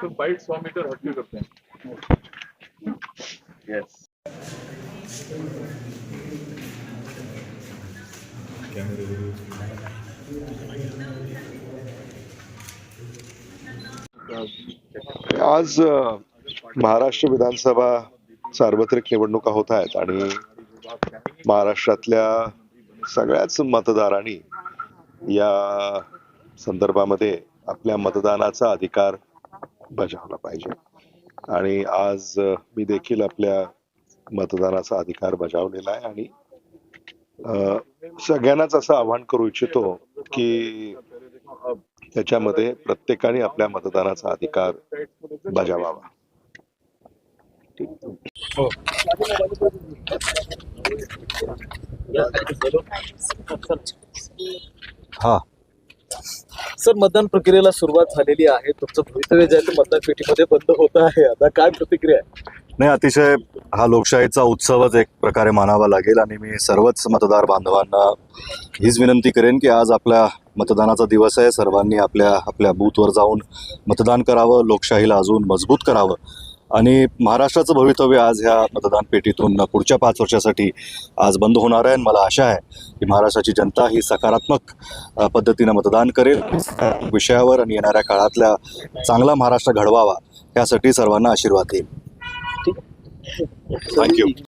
तो बाईट सौ मीटर हटके करते हैं यस आज महाराष्ट्र विधानसभा सार्वत्रिक निवडणुका होत आहेत आणि महाराष्ट्रातल्या सगळ्याच मतदारांनी या संदर्भामध्ये आपल्या मतदानाचा अधिकार बजावला पाहिजे. आणि आज मी देखील आपल्या मतदानाचा अधिकार बजावलेला आहे आणि सगळ्यांनाच असं आवाहन करू इच्छितो की त्याच्यामध्ये प्रत्येकाने आपल्या मतदानाचा अधिकार बजावावा. हा. सर मतदान प्रक्रियेला सुरुवात झालेली आहे. तुमचं भवितव्य जे आहे ते मतदान पेटीमध्ये बंद होत आहे. आता काय प्रतिक्रिया आहे? नाही अतिशय हा लोकशाहीचा उत्सवच एक प्रकारे मानावा लागेल आणि मी सर्वच मतदार बांधवांना हीच विनंती करेन की आज आपल्या मतदानाचा दिवस आहे. सर्वांनी आपल्या आपल्या बूथवर जाऊन मतदान करावं लोकशाहीला अजून मजबूत करावं. आणि महाराष्ट्राचं भवितव्य आज ह्या मतदान पेटीतून पुढच्या पाच वर्षासाठी आज बंद होणार आहे. आणि मला आशा आहे की महाराष्ट्राची जनता ही सकारात्मक पद्धतीनं मतदान करेल. विषयावर आणि येणाऱ्या काळातल्या चांगला महाराष्ट्र घडवावा यासाठी सर्वांना आशीर्वाद देईल थँक्यू